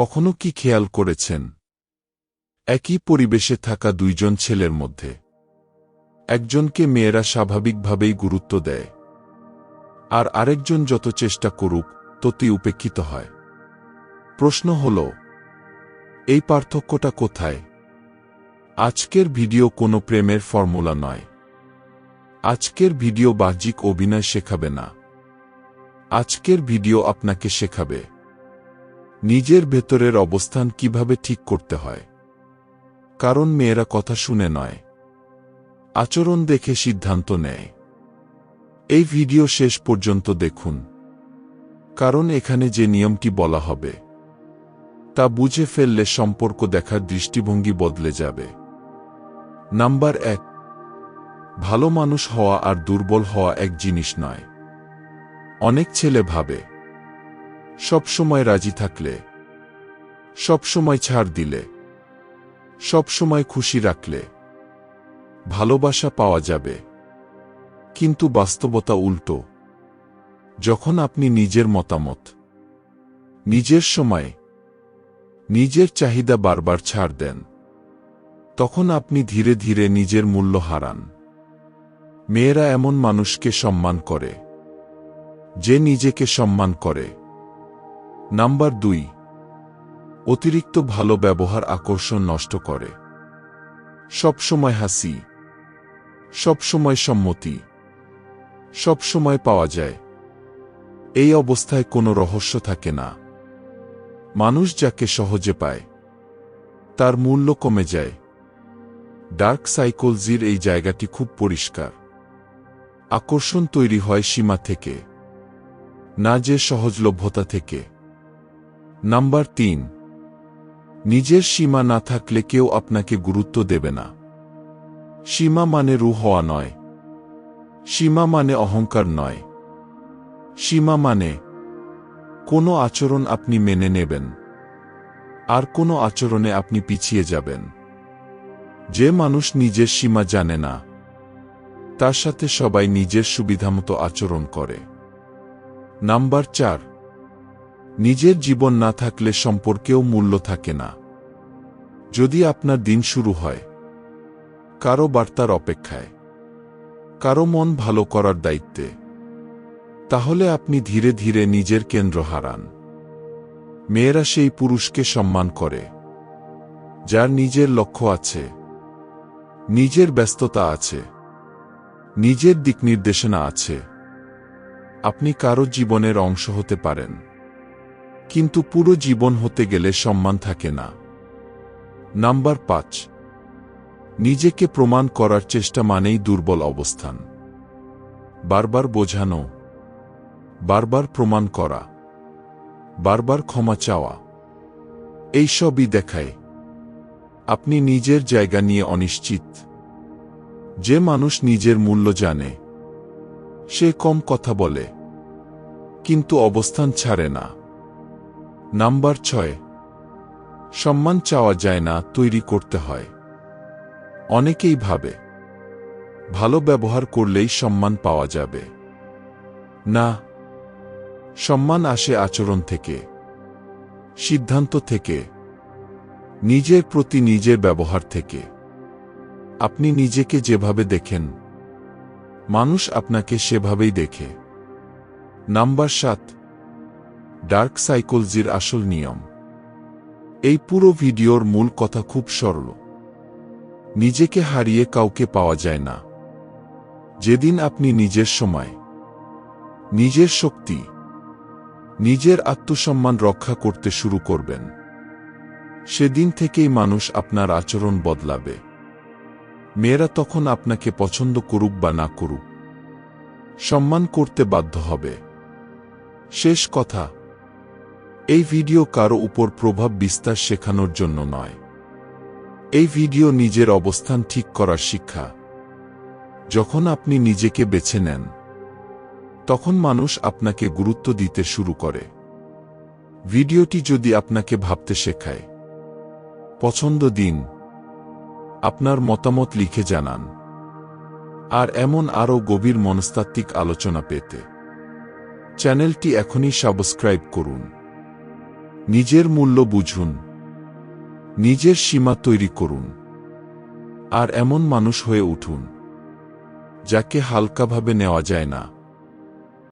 কখনো কি খেয়াল করেছেন? একই পরিবেশে থাকা দুইজন ছেলের মধ্যে। একজনকে মেয়েরা স্বাভাবিকভাবেই গুরুত্ব দেয়। আর আরেকজন যত চেষ্টা করুক, ততই উপেক্ষিত হয়। প্রশ্ন হল, এই পার্থক্যটা কোথায়? আজকের ভিডিও কোনো প্রেমের ফর্মুলা নয়। আজকের ভিডিও বাহ্যিক অভিনয় শেখাবে না। আজকের ভিডিও আপনাকে শেখাবে। নিজের ভেতরের অবস্থান কীভাবে ঠিক করতে হয়? কারণ মেয়েরা কথা শুনে নয়। আচরণ দেখে সিদ্ধান্ত নেয়। এই ভিডিও শেষ পর্যন্ত দেখুন। কারণ এখানে যে নিয়মটি বলা হবে, তা বুঝে ফেললে সম্পর্ক দেখার দৃষ্টিভঙ্গি বদলে যাবে। নাম্বার এক, ভালো মানুষ হওয়া আর দুর্বল হওয়া এক জিনিস নয়। অনেক ছেলে ভাবে সব সময় রাজি থাকলে। সব সময় ছাড় দিলে। সব সময় খুশি রাখলে। ভালোবাসা পাওয়া যাবে। কিন্তু বাস্তবতা উল্টো। যখন আপনি নিজের মতামত, নিজের সময়, নিজের চাহিদা বারবার ছাড় দেন, তখন আপনি ধীরে ধীরে নিজের মূল্য হারান। মেয়েরা এমন মানুষকে সম্মান করে, যে নিজেকে সম্মান করে। নাম্বার দুই, অতিরিক্ত ভালো ব্যবহার আকর্ষণ নষ্ট করে। সবসময় হাসি, সবসময় সম্মতি, সবসময় পাওয়া যায়। এই অবস্থায় কোনো রহস্য থাকে না। মানুষ যাকে সহজে পায়, তার মূল্য কমে যায়। ডার্ক সাইকোলজির এই জায়গাটি খুব পরিষ্কার। আকর্ষণ তৈরি হয় সীমা থেকে, না যে সহজলভ্যতা থেকে। নাম্বার তিন। নিজের সীমা না থাকলে কেউ আপনাকে গুরুত্ব দেবে না। সীমা মানে রু হওয়া নয়। সীমা মানে অহংকার নয়। সীমা মানে কোনো আচরণ আপনি মেনে নেবেন। আর কোনো আচরণে আপনি পিছিয়ে যাবেন। যে মানুষ নিজের সীমা জানে না, তার সাথে সবাই নিজের সুবিধামতো আচরণ করে। নাম্বার চার। নিজের জীবন না থাকলে সম্পর্কেও মূল্য থাকে না। যদি আপনার দিন শুরু হয়, কারও বার্তার অপেক্ষায়, কারও মন ভালো করার দায়িত্বে, তাহলে আপনি ধীরে ধীরে নিজের কেন্দ্র হারান। মেয়েরা সেই পুরুষকে সম্মান করে, যার নিজের লক্ষ্য আছে, নিজের ব্যস্ততা আছে, নিজের দিক নির্দেশনা আছে। আপনি কারও জীবনের অংশ হতে পারেন। কিন্তু পুরো জীবন হতে গেলে সম্মান থাকে না। নাম্বার পাঁচ। নিজেকে প্রমাণ করার চেষ্টা মানেই দুর্বল অবস্থান। বারবার বোঝানো। বারবার প্রমাণ করা। বারবার ক্ষমা চাওয়া। এইসবই দেখায়। আপনি নিজের জায়গা নিয়ে অনিশ্চিত। যে মানুষ নিজের মূল্য জানে। সে কম কথা বলে। কিন্তু অবস্থান ছাড়ে না। নাম্বার ছয়। সম্মান চাওয়া যায় না, তৈরি করতে হয়। অনেকেই ভাবে, ভালো ব্যবহার করলেই সম্মান পাওয়া যাবে। না, সম্মান আসে আচরণ থেকে, সিদ্ধান্ত থেকে, নিজের প্রতি নিজের ব্যবহার থেকে। আপনি নিজেকে যেভাবে দেখেন, মানুষ আপনাকে সেভাবেই দেখে। নাম্বার সাত। ডার্ক সাইকোলজির আসল নিয়ম। এই পুরো ভিডিওর মূল কথা খুব সরল। নিজেকে হারিয়ে কাউকে পাওয়া যায় না। যেদিন আপনি নিজের সময়, নিজের শক্তি, নিজের আত্মসম্মান রক্ষা করতে শুরু করবেন। সেদিন থেকেই মানুষ আপনার আচরণ বদলাবে। মেয়েরা তখন আপনাকে পছন্দ করুক বা না করুক, সম্মান করতে বাধ্য হবে। শেষ কথা এই ভিডিও কারও উপর প্রভাব বিস্তার শেখানোর জন্য নয়। এই ভিডিও নিজের অবস্থান ঠিক করার শিক্ষা। যখন আপনি নিজেকে বেছে নেন, তখন মানুষ আপনাকে গুরুত্ব দিতে শুরু করে। ভিডিওটি যদি আপনাকে ভাবতে শেখায়, পছন্দ দিন, আপনার মতামত লিখে জানান, আর এমন আরও গভীর মনস্তাত্ত্বিক আলোচনা পেতে। চ্যানেলটি এখনই সাবস্ক্রাইব করুন। নিজের মূল্য বুঝুন। নিজের সীমা তৈরি করুন। আর এমন মানুষ হয়ে উঠুন, যাকে হালকাভাবে নেওয়া যায় না।